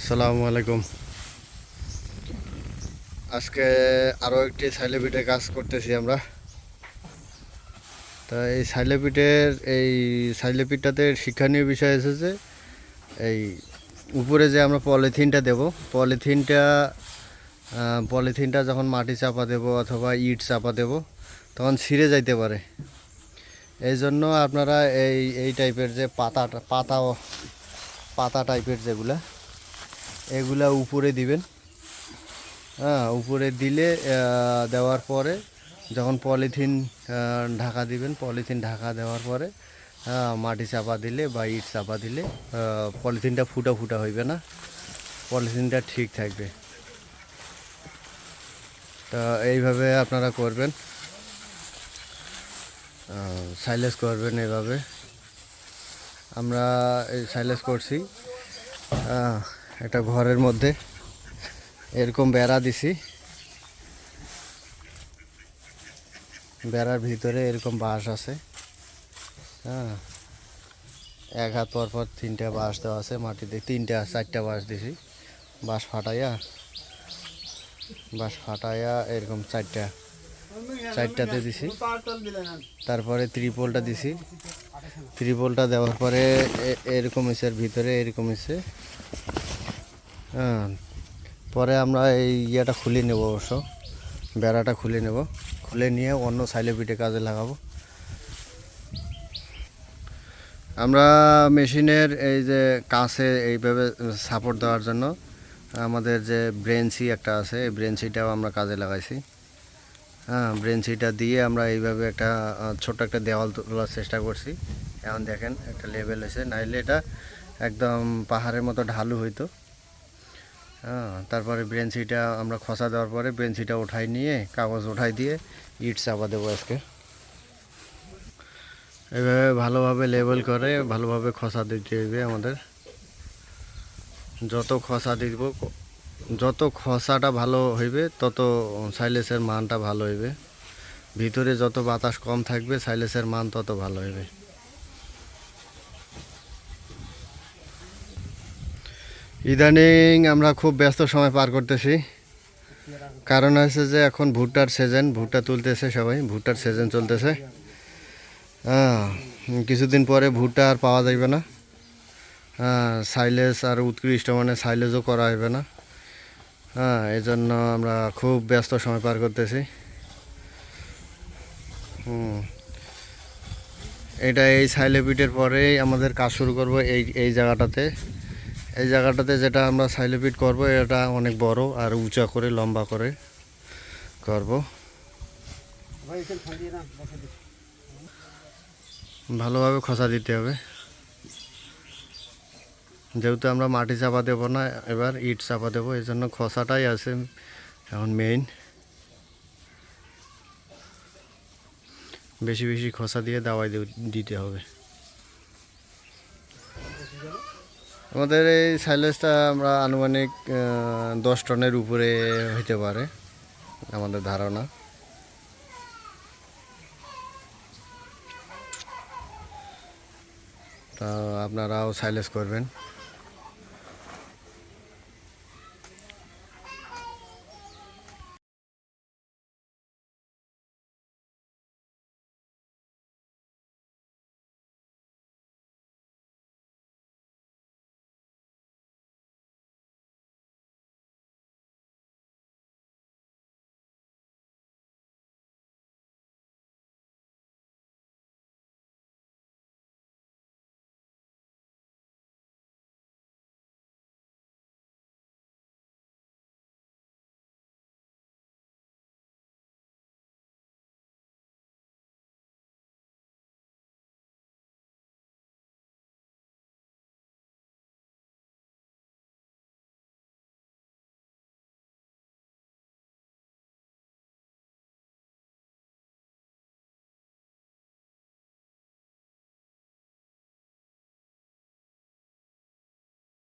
আসসালামু আলাইকুম। আজকে আরও একটি সাইলেপিটে কাজ করতেছি আমরা। তা এই সাইলেপিটের এই সাইলেপিটটাতে শিক্ষণীয় বিষয় এসেছে এই উপরে যে আমরা পলিথিনটা দেব, পলিথিনটা পলিথিনটা যখন মাটি চাপা দেব অথবা ইট চাপা দেব, তখন ছিঁড়ে যাইতে পারে। এই জন্য আপনারা এই এই টাইপের যে পাতা পাতা পাতা টাইপের যেগুলা এগুলা উপরে দিবেন। হ্যাঁ উপরে দিলে দেওয়ার পরে যখন পলিথিন ঢাকা দিবেন পলিথিন ঢাকা দেওয়ার পরে আহ, মাটি চাপা দিলে বা ইট চাপা দিলে পলিথিনটা ফুটা ফুটা হইবে না। পলিথিনটা ঠিক থাকবে। তা এইভাবে আপনারা করবেন। সাইলেস করবেন এভাবে। আমরা সাইলেস করছি। একটা ঘরের মধ্যে এরকম বেড়া দিছি। বেড়ার ভিতরে এরকম বাঁশ আছে। হ্যাঁ। এক হাত পর পর তিনটা বাঁশ দেওয়া আছে মাটিতে। তিনটা, চারটা বাঁশ দিছি। বাঁশ ফাটাইয়া বাঁশ ফাটাইয়া এরকম চারটা, চারটাতে দিছি। তারপরে ত্রিপলটা দিছি। ত্রিপলটা দেওয়ার পরে এরকম এসে ভিতরে এরকম এসে হ্যাঁ পরে আমরা এই ইয়েটা খুলে নেব অবশ্য, বেড়াটা খুলে নেব। খুলে নিয়ে অন্য সাইলে পিঠে কাজে লাগাবো। আমরা মেশিনের এই যে কাছে এইভাবে সাপোর্ট দেওয়ার জন্য আমাদের যে ব্রেঞ্চি একটা আছে, এই ব্রেঞ্চিটাও আমরা কাজে লাগাইছি। হ্যাঁ ব্রেঞ্চিটা দিয়ে আমরা এইভাবে একটা ছোট্ট একটা দেওয়াল তোলার চেষ্টা করছি। এখন দেখেন একটা লেভেল হয়েছে, নাইলে এটা একদম পাহাড়ের মতো ঢালু হইতো। তারপরে ব্রেঞ্চিটা আমরা খসা দেওয়ার পরে ব্রেঞ্চিটা উঠাই নিয়ে, কাগজ উঠাই দিয়ে ইট চাপা দেবো আজকে। এভাবে ভালোভাবে লেবেল করে, ভালোভাবে খসা দিতে হবে আমাদের। যত খসা দিব, যত খসাটা ভালো হইবে, তত সাইলেসের মানটা ভালো হইবে। ভিতরে যত বাতাস কম থাকবে সাইলেসের মান তত ভালো হইবে। ইদানিং আমরা খুব ব্যস্ত সময় পার করতেছি। কারণ হচ্ছে যে এখন ভুট্টার সিজন ভুট্টা তুলতেছে সবাই, ভুট্টার সিজন চলতেছে। হ্যাঁ কিছুদিন পরে ভুট্টা আর পাওয়া যাবে না। হ্যাঁ সাইলেজ আর উৎকৃষ্ট মানে সাইলেজও করা হবে না। হ্যাঁ এই জন্য আমরা খুব ব্যস্ত সময় পার করতেছি। হুম। এটা এই সাইলেপিটের পরেই আমাদের কাজ শুরু করব এই এই জায়গাটাতে। এই জায়গাটাতে যেটা আমরা সাইলেপিট করব, এটা অনেক বড় আর উঁচা করে, লম্বা করে করব। ভালোভাবে খসা দিতে হবে। যেহেতু আমরা মাটি চাপা দেবো না, এবার ইট চাপা দেবো, এই জন্য খসাটাই আছে এখন মেইন বেশি বেশি খসা দিয়ে দাওয়াই দিতে হবে। আমাদের এই সাইলেজটা আমরা আনুমানিক দশ টনের উপরে হইতে পারে, আমাদের ধারণা। তা আপনারাও সাইলেজ করবেন।